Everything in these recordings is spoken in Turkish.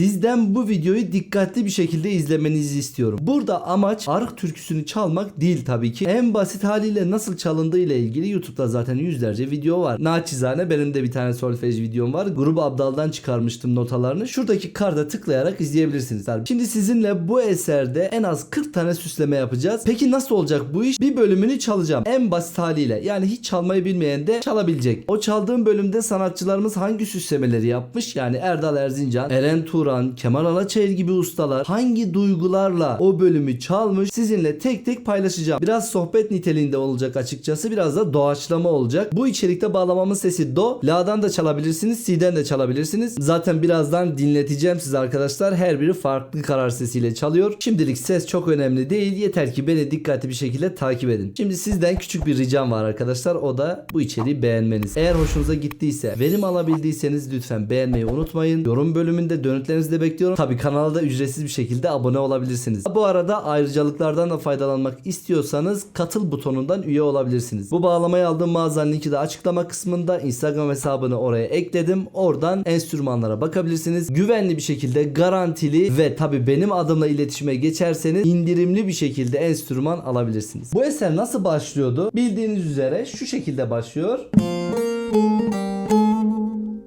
Sizden bu videoyu dikkatli bir şekilde izlemenizi istiyorum. Burada amaç ark türküsünü çalmak değil tabii ki. En basit haliyle nasıl çalındığı ile ilgili YouTube'da zaten yüzlerce video var. Naçizane benim de bir tane solfej videom var. Grubu Abdal'dan çıkarmıştım notalarını. Şuradaki karda tıklayarak izleyebilirsiniz. Şimdi sizinle bu eserde en az 40 tane süsleme yapacağız. Peki nasıl olacak bu iş? Bir bölümünü çalacağım. En basit haliyle. Yani hiç çalmayı bilmeyen de çalabilecek. O çaldığım bölümde sanatçılarımız hangi süslemeleri yapmış? Yani Erdal Erzincan, Eren Turan, Kemal Alaçayır gibi ustalar hangi duygularla o bölümü çalmış sizinle tek tek paylaşacağım. Biraz sohbet niteliğinde olacak açıkçası. Biraz da doğaçlama olacak. Bu içerikte bağlamamın sesi do. La'dan da çalabilirsiniz. Si'den de çalabilirsiniz. Zaten birazdan dinleteceğim size arkadaşlar. Her biri farklı karar sesiyle çalıyor. Şimdilik ses çok önemli değil. Yeter ki beni dikkatli bir şekilde takip edin. Şimdi sizden küçük bir ricam var arkadaşlar. O da bu içeriği beğenmeniz. Eğer hoşunuza gittiyse, verim alabildiyseniz lütfen beğenmeyi unutmayın. Yorum bölümünde dönütlerinizi de bekliyorum. Tabi kanala da ücretsiz bir şekilde abone olabilirsiniz. Bu arada ayrıcalıklardan da faydalanmak istiyorsanız katıl butonundan üye olabilirsiniz. Bu bağlamayı aldığım mağazanın linki de açıklama kısmında Instagram hesabını oraya ekledim. Oradan enstrümanlara bakabilirsiniz. Güvenli bir şekilde garantili ve tabi benim adımla iletişime geçerseniz indirimli bir şekilde enstrüman alabilirsiniz. Bu eser nasıl başlıyordu? Bildiğiniz üzere şu şekilde başlıyor.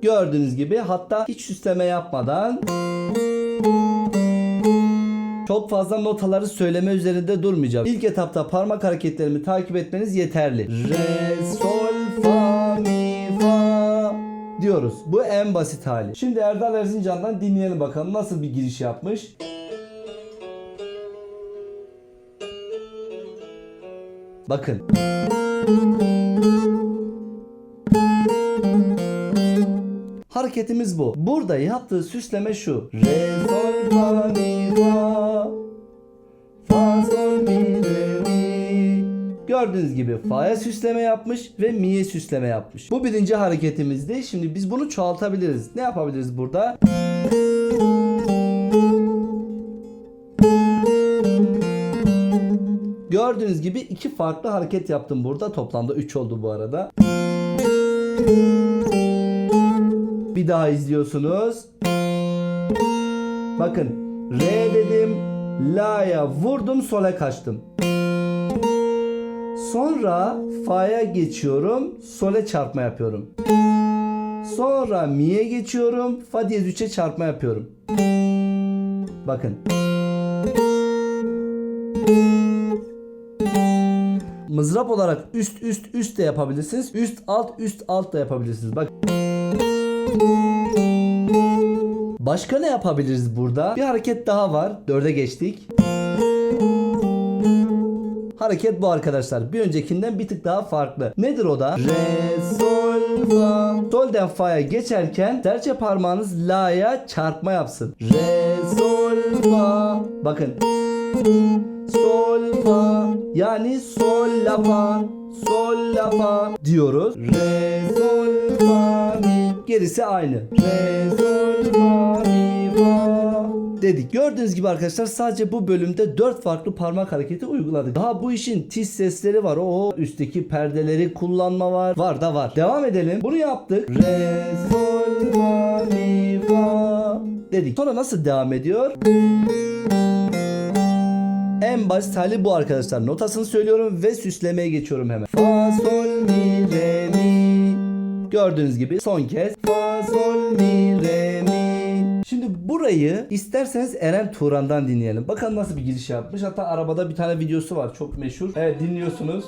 Gördüğünüz gibi hatta hiç süsleme yapmadan çok fazla notaları söyleme üzerinde durmayacağım. İlk etapta parmak hareketlerimi takip etmeniz yeterli. Re, sol, fa, mi, fa diyoruz. Bu en basit hali. Şimdi Erdal Erzincan'dan dinleyelim bakalım nasıl bir giriş yapmış. Bakın. Hareketimiz bu. Burada yaptığı süsleme şu. Re, sol, fa, mi, fa. Fa, sol, mi, re, mi. Gördüğünüz gibi fa'ya süsleme yapmış ve mi'ye süsleme yapmış. Bu birinci hareketimizdi. Şimdi biz bunu çoğaltabiliriz. Ne yapabiliriz burada? Gördüğünüz gibi iki farklı hareket yaptım burada. Toplamda 3 oldu bu arada. Bir daha izliyorsunuz. Bakın. Re dedim. La'ya vurdum. Sol'e kaçtım. Sonra Fa'ya geçiyorum. Sol'e çarpma yapıyorum. Sonra Mi'ye geçiyorum. Fa diyez 3'e çarpma yapıyorum. Bakın. Mızrap olarak üst üst üst de yapabilirsiniz. Üst alt üst alt da yapabilirsiniz. Bak. Başka ne yapabiliriz burada? Bir hareket daha var. Dörde geçtik. Hareket bu arkadaşlar. Bir öncekinden bir tık daha farklı. Nedir o da? Re, sol, fa. Sol'den fa'ya geçerken serçe parmağınız la'ya çarpma yapsın. Re, sol, fa. Bakın. Sol, fa. Yani sol, la, fa. Sol, la, fa diyoruz. Re, sol, fa. Gerisi aynı. Dedik. Gördüğünüz gibi arkadaşlar sadece bu bölümde 4 farklı parmak hareketi uyguladık. Daha bu işin tiz sesleri var. O üstteki perdeleri kullanma var. Var da var. Devam edelim. Bunu yaptık. Re, sol, fa, mi, fa dedik. Sonra nasıl devam ediyor? En basit hali bu arkadaşlar. Notasını söylüyorum ve süslemeye geçiyorum hemen. Fa, sol, mi, re, mi. Gördüğünüz gibi son kez. Fa, sol, mi, re, mi. Şimdi burayı isterseniz Eren Turan'dan dinleyelim. Bakalım nasıl bir giriş yapmış. Hatta arabada bir tane videosu var. Çok meşhur. Evet dinliyorsunuz.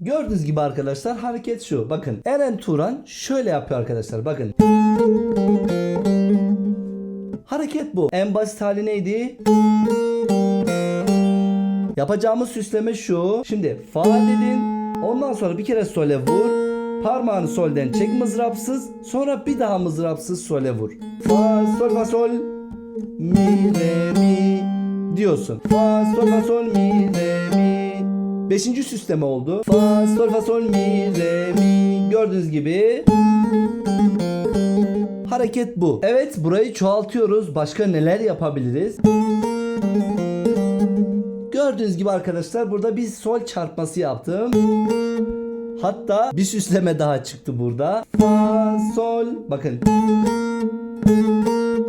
Gördüğünüz gibi arkadaşlar hareket şu. Bakın Eren Turan şöyle yapıyor arkadaşlar. Bakın. Hareket bu. En basit hali neydi? Yapacağımız süsleme şu. Şimdi fa dedin. Ondan sonra bir kere sole vur. Parmağını solden çek mızrapsız. Sonra bir daha mızrapsız sole vur. Fa sol fa sol mi re mi diyorsun. Fa sol fa sol mi re mi. Beşinci süsleme oldu. Fa sol fa sol mi re mi. Gördüğünüz gibi hareket bu. Evet burayı çoğaltıyoruz. Başka neler yapabiliriz? Gördüğünüz gibi arkadaşlar burada bir sol çarpması yaptım. Hatta bir süsleme daha çıktı burada. Fa, sol. Bakın.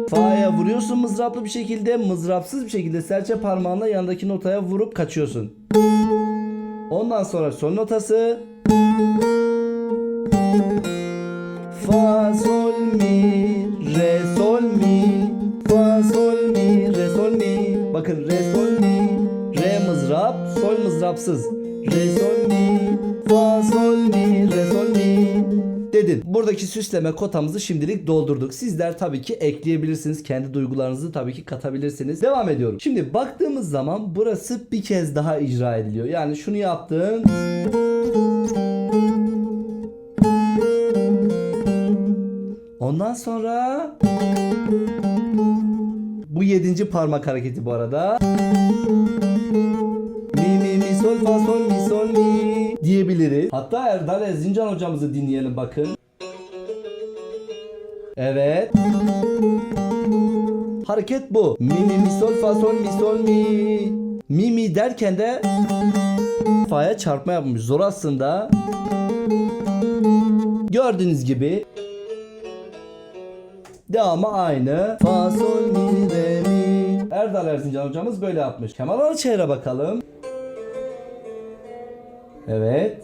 Fa'ya vuruyorsun mızraplı bir şekilde. Mızrapsız bir şekilde serçe parmağınla yanındaki notaya vurup kaçıyorsun. Ondan sonra sol notası. Fa, sol, mi, re, sol, mi. Fa, sol, mi, re, sol, mi. Bakın re, sol mızrapsız. Re, sol, mi. Fa, sol, mi, re, sol, mi. Dedin. Buradaki süsleme kotamızı şimdilik doldurduk. Sizler tabii ki ekleyebilirsiniz. Kendi duygularınızı tabii ki katabilirsiniz. Devam ediyorum. Şimdi baktığımız zaman burası bir kez daha icra ediliyor. Yani şunu yaptın. Ondan sonra bu yedinci parmak hareketi bu arada. Sol fa sol mi sol mi diyebiliriz. Hatta Erdal Erzincan hocamızı dinleyelim bakın. Evet. Hareket bu. Mi mi mi sol fa sol mi sol mi. Mi mi derken de fa'ya çarpma yapmış. Zor aslında. Gördüğünüz gibi Devamı aynı. Fa sol mi re mi. Erdal Erzincan hocamız böyle yapmış. Kemal Alçayır'a bakalım. Evet.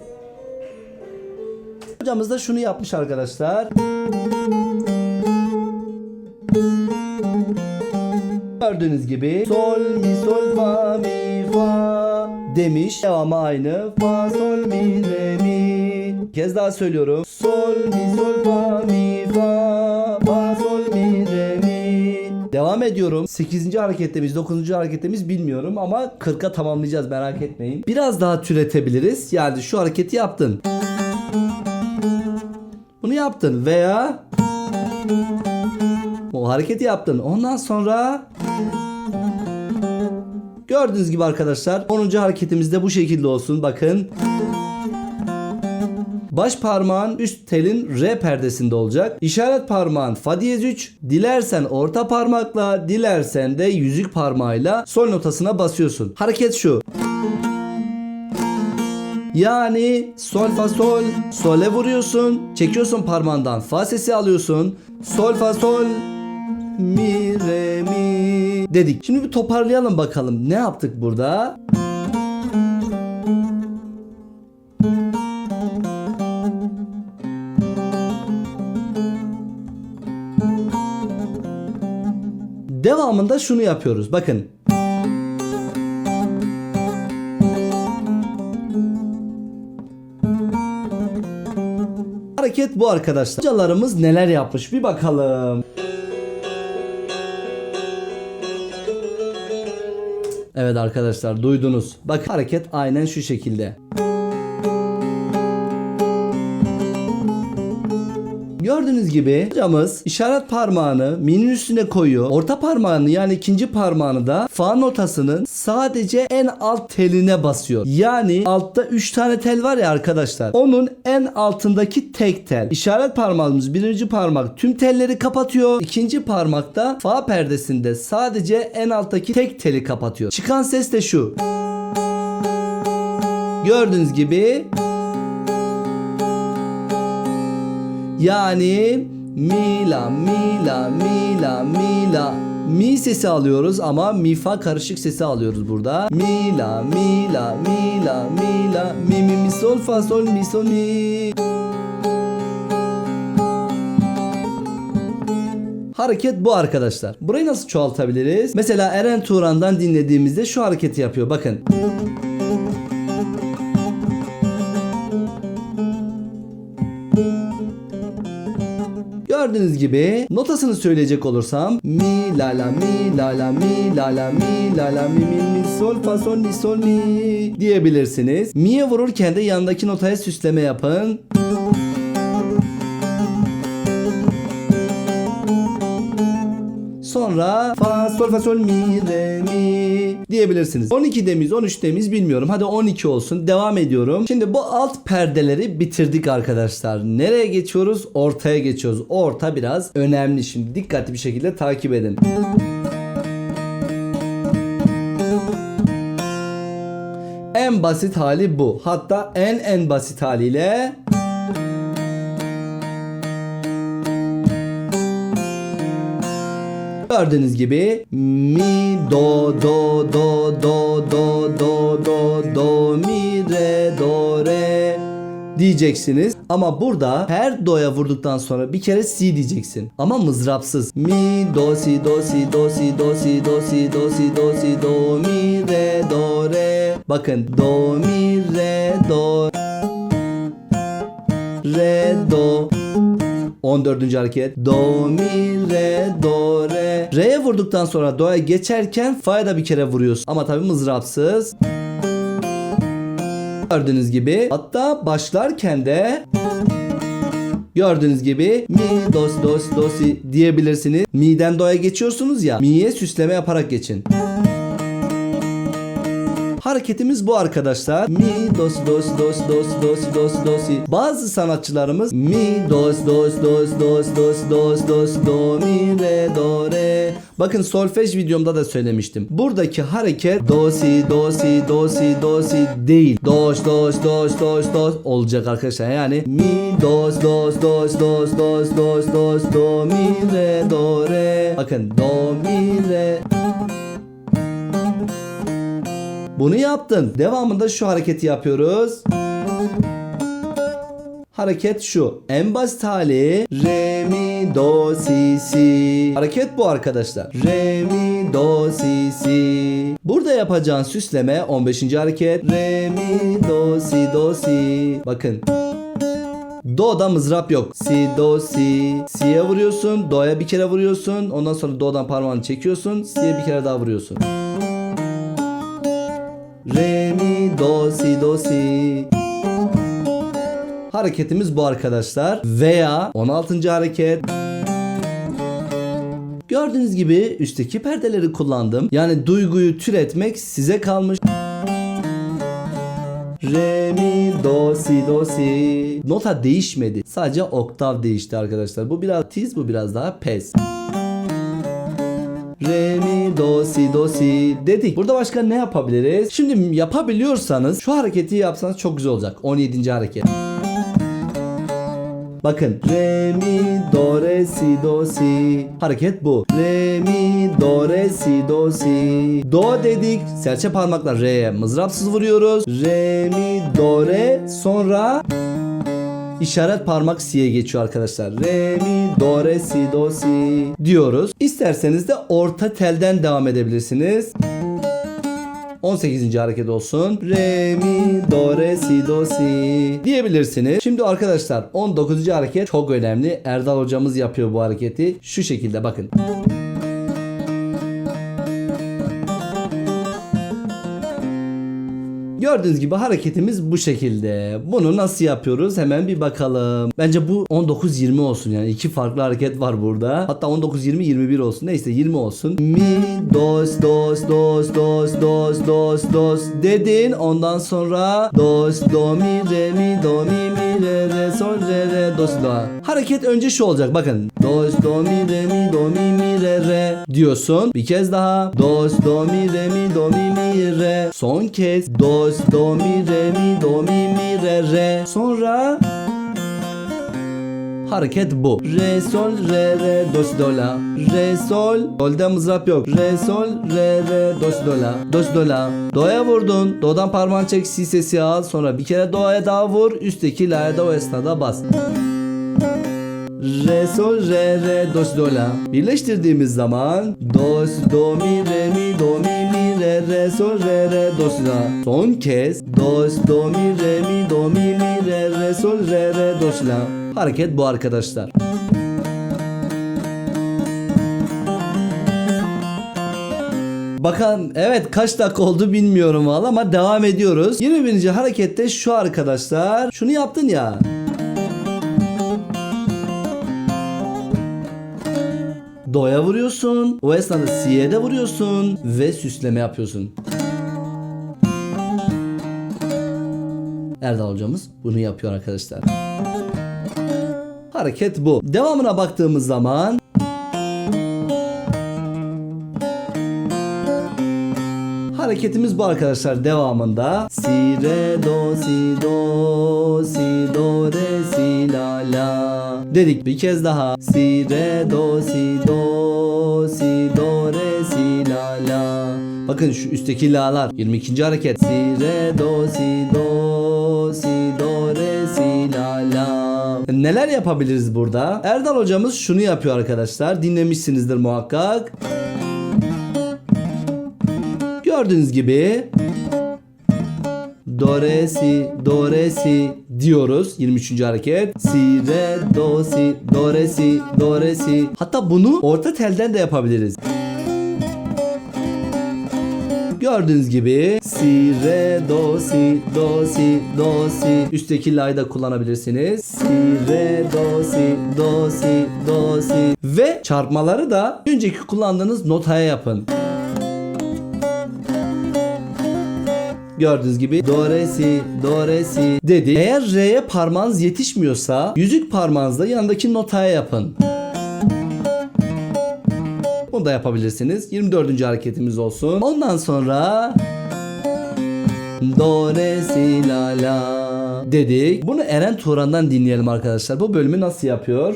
Hocamız da şunu yapmış arkadaşlar. Gördüğünüz gibi sol mi sol fa mi fa demiş. Devamı aynı. Fa sol mi re mi. Bir kez daha söylüyorum. Sol mi sol fa mi fa ediyorum. 8. hareketimiz, 9. hareketimiz bilmiyorum ama 40'a tamamlayacağız merak etmeyin. Biraz daha türetebiliriz. Yani şu hareketi yaptın. Bunu yaptın veya o hareketi yaptın. Ondan sonra gördüğünüz gibi arkadaşlar 10. hareketimiz de bu şekilde olsun. Bakın. Baş parmağın üst telin R perdesinde olacak. İşaret parmağın fa diyez 3. Dilersen orta parmakla, dilersen de yüzük parmağıyla sol notasına basıyorsun. Hareket şu. Yani sol fa sol sole vuruyorsun. Çekiyorsun parmağından fa sesi alıyorsun. Sol fa sol mi re mi dedik. Şimdi bir toparlayalım bakalım. Ne yaptık burada? Devamında şunu yapıyoruz. Bakın. Hareket bu arkadaşlar. Hocalarımız neler yapmış bir bakalım. Evet arkadaşlar duydunuz. Bak hareket aynen şu şekilde. Gördüğünüz gibi hocamız işaret parmağını minin üstüne koyuyor. Orta parmağını yani ikinci parmağını da fa notasının sadece en alt teline basıyor. Yani altta 3 tane tel var ya arkadaşlar. Onun en altındaki tek tel. İşaret parmağımız birinci parmak tüm telleri kapatıyor. İkinci parmakta fa perdesinde sadece en alttaki tek teli kapatıyor. Çıkan ses de şu. Gördüğünüz gibi Yani mi la mi la mi la mi la mi sesi alıyoruz ama mi fa karışık sesi alıyoruz burada. Mi la mi la mi la mi la mi mi mi sol fa sol mi sol mi. Hareket bu arkadaşlar. Burayı nasıl çoğaltabiliriz? Mesela Eren Turan'dan dinlediğimizde şu hareketi yapıyor. Bakın. Gördüğünüz gibi notasını söyleyecek olursam mi la la mi la la mi la la mi la la mi mi mi sol fa sol mi sol mi diyebilirsiniz. Mi'ye vururken de yanındaki notaya süsleme yapın. Sonra fa sol fa sol mi re mi diyebilirsiniz. 12 demiz 13 demiz bilmiyorum. Hadi 12 olsun. Devam ediyorum. Şimdi bu alt perdeleri bitirdik arkadaşlar. Nereye geçiyoruz? Ortaya geçiyoruz. Orta biraz önemli. Şimdi dikkatli bir şekilde takip edin. En basit hali bu. Hatta en en basit haliyle Gördüğünüz gibi mi do do do do do do do do mi re do re diyeceksiniz. Ama burada her do'ya vurduktan sonra bir kere si diyeceksin. Ama mızrapsız. Mi do si do si do si do si do si do si do si do mi re do re. Bakın do mi re do re do 14. hareket do mi re do re re'ye vurduktan sonra do'ya geçerken fa'ya da bir kere vuruyorsun ama tabi mızrapsız gördüğünüz gibi hatta başlarken de Gördüğünüz gibi mi dos dos dosi diyebilirsiniz. Mi'den do'ya geçiyorsunuz ya. Mi'ye süsleme yaparak geçin. Hareketimiz bu arkadaşlar. Mi dos dos dos dos dos dos dosi. Bazı sanatçılarımız mi dos dos dos dos dos dos dos do mi re do re. Bakın solfej videomda da söylemiştim. Buradaki hareket do si do si do si do si değil. Dos dos dos dos dos olacak arkadaşlar. Yani mi dos dos dos dos dos dos dos do mi re do re. Bakın do mi re bunu yaptın. Devamında şu hareketi yapıyoruz. Hareket şu. En basit hali re mi do si si. Hareket bu arkadaşlar. Re mi do si si. Burada yapacağın süsleme 15. hareket. Re mi do si do si. Bakın. Do'da mızrap yok. Si, do, si. Si'ye vuruyorsun. Do'ya bir kere vuruyorsun. Ondan sonra do'dan parmağını çekiyorsun. Si'ye bir kere daha vuruyorsun. Do si do si. Hareketimiz bu arkadaşlar. Veya 16. hareket. Gördüğünüz gibi üstteki perdeleri kullandım. Yani duyguyu türetmek size kalmış. Re mi do si do si. Nota değişmedi. Sadece oktav değişti arkadaşlar. Bu biraz tiz bu biraz daha pes. Re mi do si do si dedik. Burada başka ne yapabiliriz? Şimdi yapabiliyorsanız şu hareketi yapsanız çok güzel olacak. 17. hareket. Bakın re mi do re si do si hareket bu. Re mi do re si do si do dedik. Serçe parmakla re'ye mızrapsız vuruyoruz. Re mi do re sonra İşaret parmak si'ye geçiyor arkadaşlar. Re mi do re si do si diyoruz. İsterseniz de orta telden devam edebilirsiniz. 18. hareket olsun. Re mi do re si do si diyebilirsiniz. Şimdi arkadaşlar 19. hareket çok önemli. Erdal hocamız yapıyor bu hareketi. Şu şekilde bakın. Gördüğünüz gibi hareketimiz bu şekilde. Bunu nasıl yapıyoruz? Hemen bir bakalım. Bence bu 19-20 olsun yani. iki farklı hareket var burada. Hatta 19-20-21 olsun. Neyse 20 olsun. Mi, dos, dos, dos, dos, dos, dos, dos dedin. Ondan sonra dos, do, mi, re, mi, do, mi, mi, re, re, sol, re, re, dos, do. Hareket önce şu olacak. Bakın. Dos, do, mi, re, mi, do, mi, mi, re, re diyorsun. Bir kez daha. Dos, do, mi, re, mi, do, mi, mi, re. Son kez. Dos, do, mi, re, mi, do, mi, mi, re, re. Sonra Hareket bu. Re sol re re do si do la. Re sol. Solde mızrap yok. Re sol re re do si do la. Do si do la. Do'ya vurdun. Do'dan parmağını çek si sesi al. Sonra bir kere do'ya daha vur. Üstteki la'ya da o esnada bas. Re sol re re do si do la. Birleştirdiğimiz zaman do si do mi re mi do mi re sol re re do si la. Son kez do do mi re mi do mi mi re re sol re re do si la. Hareket bu arkadaşlar. Bakalım evet kaç dakika oldu bilmiyorum valla ama devam ediyoruz. 21. harekette şu arkadaşlar. Şunu yaptın ya. Do'ya vuruyorsun. O esnada Si'ye de vuruyorsun. Ve süsleme yapıyorsun. Erdal hocamız bunu yapıyor arkadaşlar. Hareket bu. Devamına baktığımız Hareketimiz bu arkadaşlar devamında. Si re do si do si do re si la la. Dedik bir kez daha. Si re do si do si do re si la la. Bakın şu üstteki la'lar. 22. hareket. Si re do si do si do re si la la. Neler yapabiliriz burada? Erdal hocamız şunu yapıyor arkadaşlar. Dinlemişsinizdir muhakkak. Gördüğünüz gibi Do re si do re si diyoruz 23. hareket. Si re do si do re si do re si. Hatta bunu orta telden de yapabiliriz. Gördüğünüz gibi si re do si do si do si üstteki la'yı da kullanabilirsiniz. Si re do si do si do si ve çarpmaları da önceki kullandığınız notaya yapın. Gördüğünüz gibi do re si do re si dedi. Eğer re'ye parmağınız yetişmiyorsa yüzük parmağınızla yanındaki notaya yapın. Bunu da yapabilirsiniz. 24. hareketimiz olsun. Ondan sonra do re si la la dedik. Bunu Eren Turan'dan dinleyelim arkadaşlar. Bu bölümü nasıl yapıyor?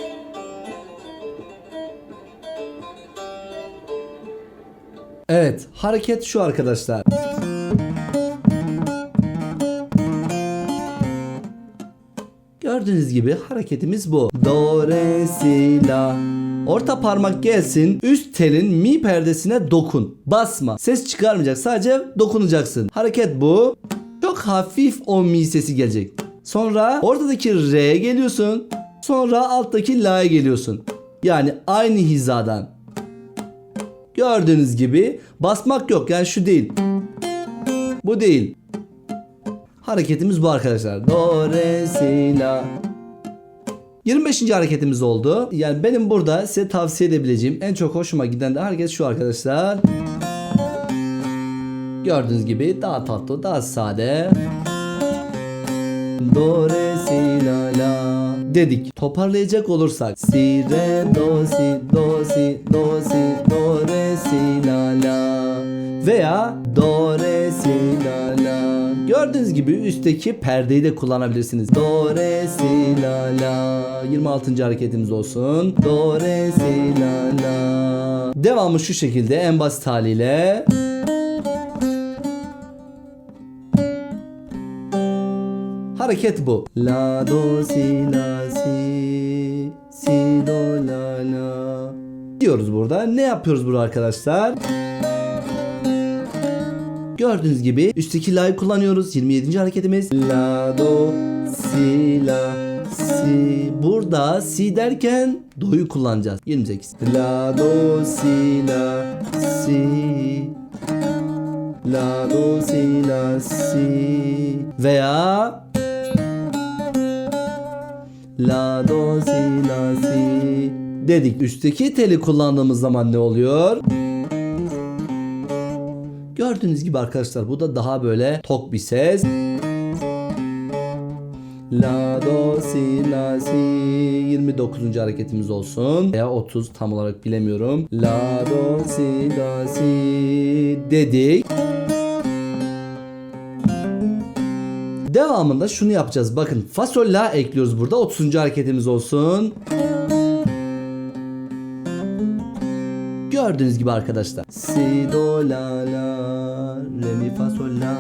Evet, hareket şu arkadaşlar. Gördüğünüz gibi hareketimiz bu. Do, re, si, la. Orta parmak gelsin. Üst telin mi perdesine dokun. Basma. Ses çıkarmayacak. Sadece dokunacaksın. Hareket bu. Çok hafif o mi sesi gelecek. Sonra ortadaki re'ye geliyorsun. Sonra alttaki la'ya geliyorsun. Yani aynı hizadan. Gördüğünüz gibi basmak yok. Yani şu değil. Bu değil. Hareketimiz bu arkadaşlar. Do, re, si, la. 25. hareketimiz oldu. Yani benim burada size tavsiye edebileceğim en çok hoşuma giden de hareket şu arkadaşlar. Gördüğünüz gibi daha tatlı, daha sade. Do, re, si, la, la dedik. Toparlayacak olursak si, re, do, si, do, si, do, si, do, re, si, la, la veya do, re, Gördüğünüz gibi üstteki perdeyi de kullanabilirsiniz. Do, re, si, la, la 26. hareketimiz olsun. Do, re, si, la, la Devamı şu şekilde en basit haliyle. Hareket bu. La do si la si si do la la diyoruz burada. Ne yapıyoruz burada arkadaşlar? Gördüğünüz gibi üstteki la'yı kullanıyoruz. 27. hareketimiz. La do si la si. Burada si derken do'yu kullanacağız. 28. La do si la si. La do si la si. Veya La do si la si dedik. Üstteki teli kullandığımız zaman ne oluyor? Gördüğünüz gibi arkadaşlar bu da daha böyle tok bir ses. La do si la si 29. hareketimiz olsun veya 30 tam olarak bilemiyorum. La do si la si dedik. Devamında şunu yapacağız. Bakın fa sol la ekliyoruz burada. 30. hareketimiz olsun. Gördüğünüz gibi arkadaşlar. Si do la la re mi fa sol la.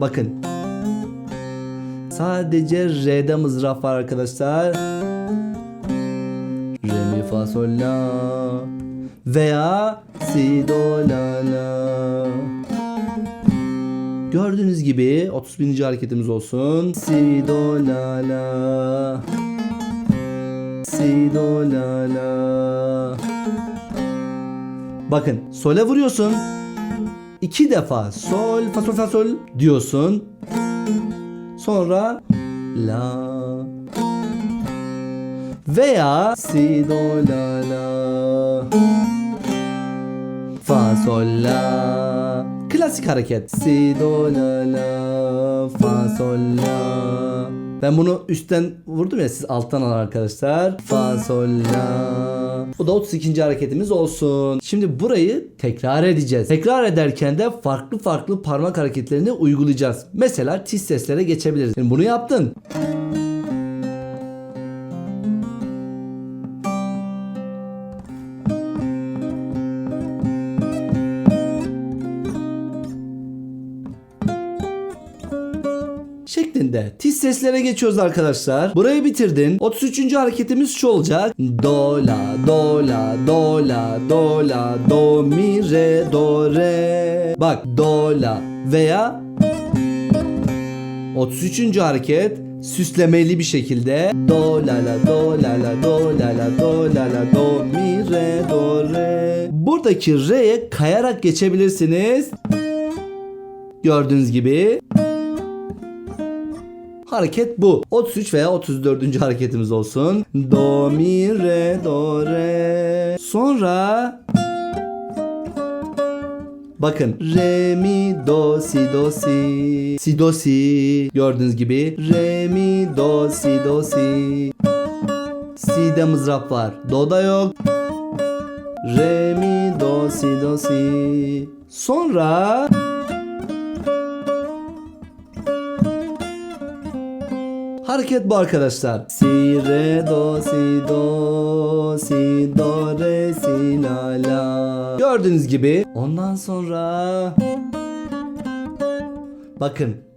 Bakın. Sadece re'de mızraf var arkadaşlar. Re mi fa sol la. Veya si do la la. Gördüğünüz gibi 31. hareketimiz olsun. Si do la la. Si do la la. Bakın sole vuruyorsun. İki defa sol fa sol fa sol diyorsun. Sonra la. Veya si do la la. Fa sol la. Klasik hareket. Si do la la. Fa sol la Ben bunu üstten vurdum ya siz alttan alın arkadaşlar. Fa sol la. Bu da 32. hareketimiz olsun. Şimdi burayı tekrar edeceğiz. Tekrar ederken de farklı farklı parmak hareketlerini uygulayacağız. Mesela tiz seslere geçebiliriz. Şimdi bunu yaptın. Şeklinde tiz seslere geçiyoruz arkadaşlar. Burayı bitirdin. 33. hareketimiz şu olacak. Do la do la do la do la do mi re do re. Bak do la veya 33. hareket süslemeli bir şekilde do la la do la la do la la do la la do mi re do re. Buradaki re'ye kayarak geçebilirsiniz. Gördüğünüz gibi Hareket bu. 33 veya 34. hareketimiz olsun. Do mi re do re. Sonra Bakın re mi do si do si si do si gördüğünüz gibi re mi do si do si si'de mızrap var do'da yok re mi do si do si sonra Hareket bu arkadaşlar. Si re do si do si do re si la la. Gördüğünüz gibi ondan sonra bakın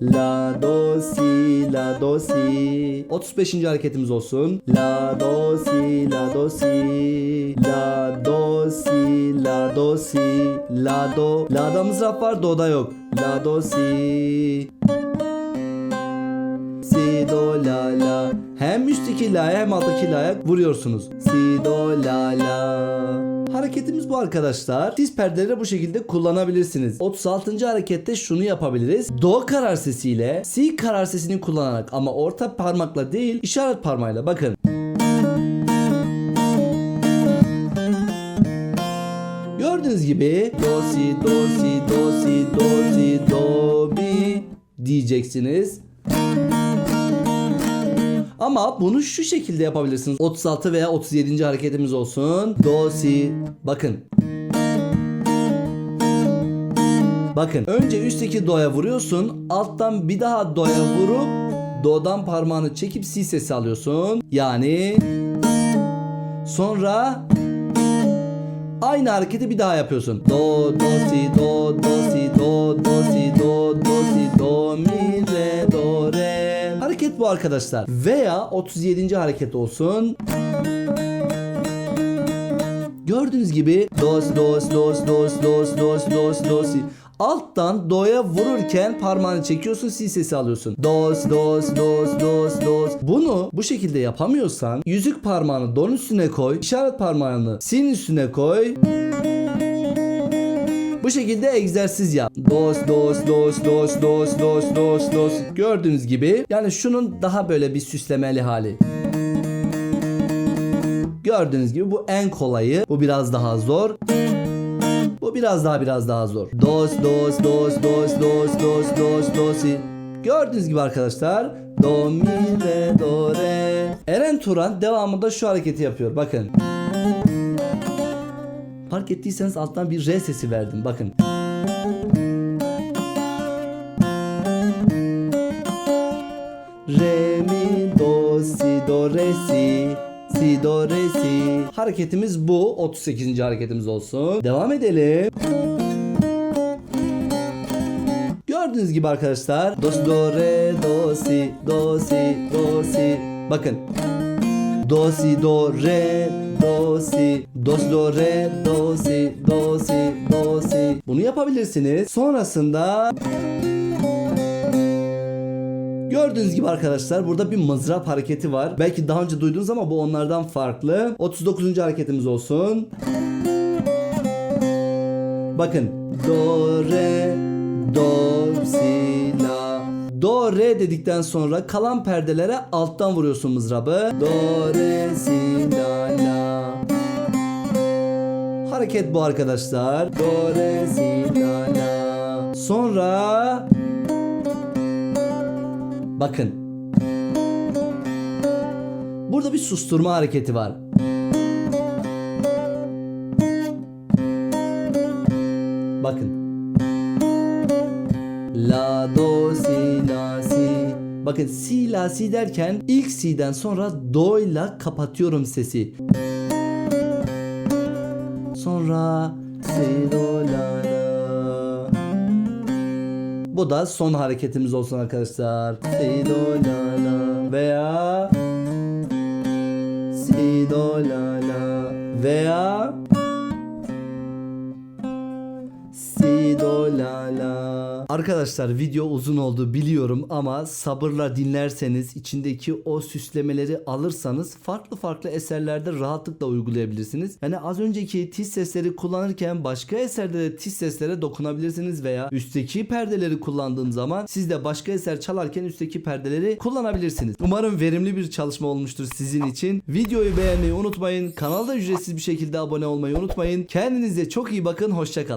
La do si la do si 35. hareketimiz olsun. La do si la do si la do si la do si la do la'da mızrap var do'da yok. La do si Si do la la Hem üstteki la'ya hem alttaki la'ya vuruyorsunuz. Si do la la Hareketimiz bu arkadaşlar. Siz perdeleri bu şekilde kullanabilirsiniz. 36. harekette şunu yapabiliriz. Do karar sesiyle si karar sesini kullanarak ama orta parmakla değil işaret parmağıyla bakın. Gördüğünüz gibi do si do si do si do si do bi diyeceksiniz. Ama bunu şu şekilde yapabilirsiniz. 36 veya 37. hareketimiz olsun. Do si bakın. Bakın önce üstteki do'ya vuruyorsun. Alttan bir daha do'ya vurup do'dan parmağını çekip si sesi alıyorsun. Yani sonra Aynı hareketi bir daha yapıyorsun. Do, do, si, do, arkadaşlar. Veya 37. hareket olsun. Gördüğünüz gibi dos dos dos dos dos dos dos dos. Alttan do'ya vururken parmağını çekiyorsun si sesi alıyorsun. Dos dos dos dos dos. Bunu bu şekilde yapamıyorsan yüzük parmağını do'nun üstüne koy. işaret parmağını si'nin üstüne koy. Bu şekilde egzersiz yap. Dos dos dos dos dos dos dos dos. Gördüğünüz gibi yani şunun daha böyle bir süslemeli hali. Gördüğünüz gibi bu en kolayı. Bu biraz daha zor. Bu biraz daha biraz daha zor. Dos dos dos dos dos dos dos dos. Gördüğünüz gibi arkadaşlar. Do mi re do re. Eren Turan devamında şu hareketi yapıyor. Bakın. Fark ettiyseniz alttan bir re sesi verdim. Bakın. Re mi do si do re si si do re si. Hareketimiz bu. 38. hareketimiz olsun. Devam edelim. Gördüğünüz gibi arkadaşlar. Do si do re do si do si do si. Bakın. Do si do re do si do do re do si do si do si. Bunu yapabilirsiniz. Sonrasında Gördüğünüz gibi arkadaşlar burada bir mızrap hareketi var. Belki daha önce duydunuz ama bu onlardan farklı. 39. hareketimiz olsun. Bakın. Do, re, do, si, la. Do, re dedikten sonra kalan perdelere alttan vuruyorsun mızrabı. Do, re, si, la, la. Hareket bu arkadaşlar. Do, re, si, la, la. Sonra Bakın. Burada bir susturma hareketi var. Bakın. La do si la si. Bakın si la si derken ilk si'den sonra do ile kapatıyorum sesi. Sonra si do la la. Bu da son hareketimiz olsun arkadaşlar. Si do la la veya si do la la veya Si do la la. Arkadaşlar video uzun oldu biliyorum ama sabırla dinlerseniz içindeki o süslemeleri alırsanız farklı farklı eserlerde rahatlıkla uygulayabilirsiniz. Yani az önceki tiz sesleri kullanırken başka eserde de tiz seslere dokunabilirsiniz veya üstteki perdeleri kullandığım zaman siz de başka eser çalarken üstteki perdeleri kullanabilirsiniz. Umarım verimli bir çalışma olmuştur sizin için. Videoyu beğenmeyi unutmayın. Kanalda ücretsiz bir şekilde abone olmayı unutmayın. Kendinize çok iyi bakın. Hoşçakalın.